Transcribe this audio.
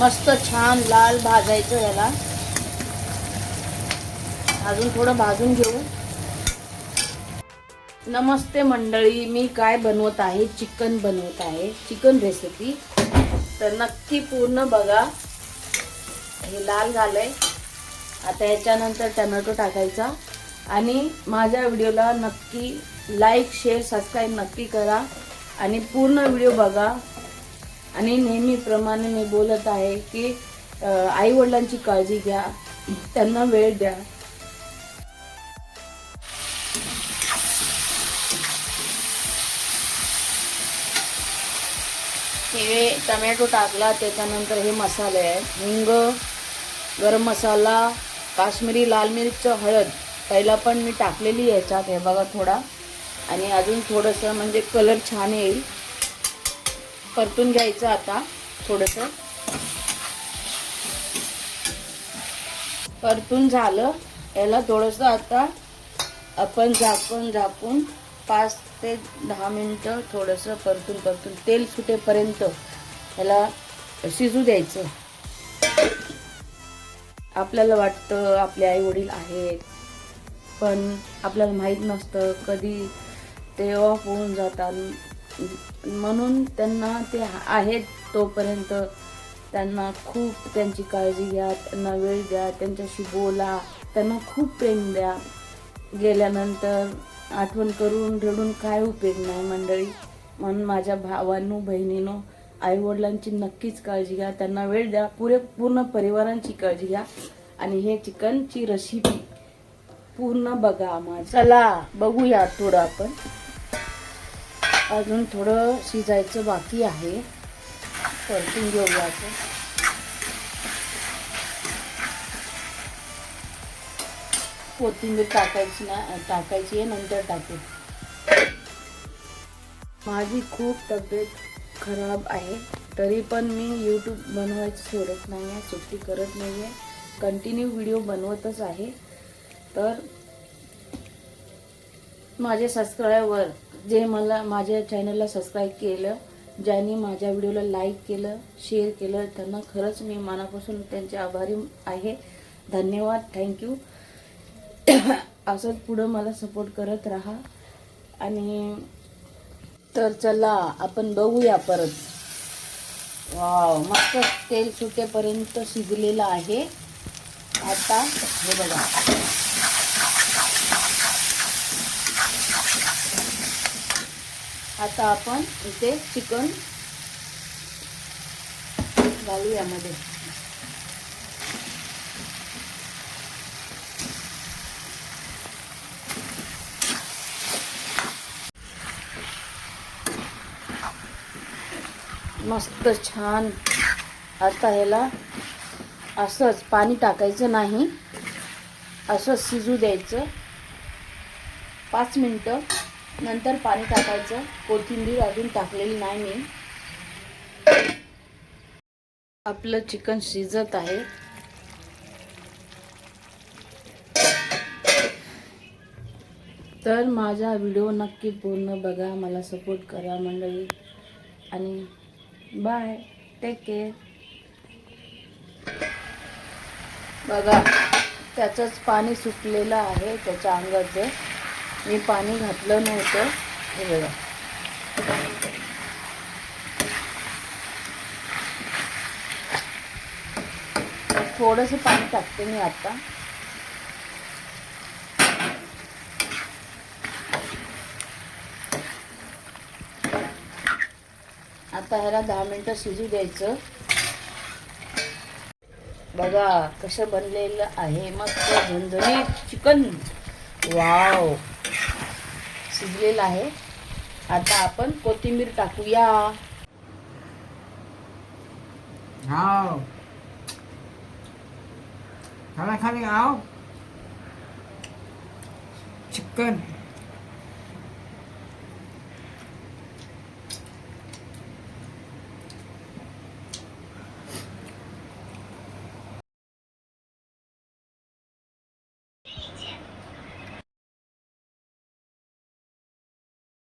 मस्त छान लाल भाजायचं याला. अजून थोडं भाजून घेऊ. नमस्ते मंडळी मी काय बनवत आहे? चिकन बनवत आहे. चिकन रेसिपी तर नक्की पूर्ण बघा. हे लाल झालंय. आता याच्यानंतर टमॅटो टाकायचा. आणि माझ्या व्हिडिओला नक्की लाईक शेअर सबस्क्राईब नक्की करा. आणि पूर्ण व्हिडिओ बघा. आणि नेहमीप्रमाणे मी बोलत आहे की आई वडिलांची काळजी घ्या. त्यांना वेळ द्या. हे टमॅटो टाकला त्याच्यानंतर हे मसाले आहेत. हिंग गरम मसाला काश्मीरी लाल मिरच हळद. पहिला पण मी टाकलेली याच्यात हे बघा थोडा. आणि अजून थोडंसं म्हणजे कलर छान येईल. परतून घ्यायचं आता थोडंसं. परतून झालं. याला थोडंसं आता आपण झाकून झाकून पाच ते दहा मिनटं थोडंसं परतून परतून तेल सुटेपर्यंत याला शिजू द्यायचं. आपल्याला वाटतं आपले आई वडील आहेत पण आपल्याला माहीत नसतं कधी ते ऑफ होऊन जातात. म्हणून त्यांना ते आहेत तोपर्यंत त्यांना खूप त्यांची काळजी घ्या त्यांना वेळ द्या त्यांच्याशी बोला त्यांना खूप प्रेम द्या. गेल्यानंतर आठवण करून रडून काय उपयोग नाही मंडळी. म्हणून माझ्या भावांनो बहिणीनो आईवडिलांची नक्कीच काळजी घ्या. त्यांना वेळ द्या. पुरे पूर्ण परिवारांची काळजी घ्या. आणि हे चिकनची रेसिपी पूर्ण बघा. माझ्या चला बघूया थोडं आपण. अजून थोडं शिजायचं बाकी आहे. परतून घेऊया असं कोथिंबीर टाकायची ना टाकायची आहे नंतर टाकू. माझी खूप तब्येत खराब आहे. तरी पण मी यूट्यूब बनवायचं सोडत नाही आहे सुट्टी करत नाही आहे कंटिन्यू व्हिडिओ बनवतच आहे. तर माझे सबस्क्रायबर जे मला माझ्या चॅनलला सबस्क्राईब केलं ज्यांनी माझ्या व्हिडिओला लाईक केलं शेअर केलं त्यांना खरंच मी मनापासून त्यांचे आभारी आहे. धन्यवाद. थँक्यू असंच पुढं मला सपोर्ट करत राहा. आणि तर चला आपण बघूया परत. वाव मस्त तेल सुटेपर्यंत शिजलेलं आहे. आता हे बघा. आता आपण इथे चिकन घालू यामध्ये. मस्त छान. आता ह्याला असंच पाणी टाकायचं नाही. असंच शिजू द्यायचं. पाच मिनटं. नंतर पाणी टाकायचं. कोथिंबीर अजून टाकलेली नाही मी. आपलं चिकन शिजत आहे. तर माझा व्हिडिओ नक्की पूर्ण बघा. मला सपोर्ट करा मंडळी. आणि बाय. टेक केअर बघा त्याचंच पाणी सुटलेलं आहे त्याच्या अंगाचं. मी पाणी घातलं नव्हतं हे बघा. थोडंसं पाणी टाकते मी आता. आता ह्याला दहा मिनटं शिजू द्यायचं. बघा कसं बनलेलं आहे. मस्त झणझणीत चिकन. वाव. शिजलेलं आहे. आता आपण कोथिंबीर टाकूया. खाली खाना आओ चिकन.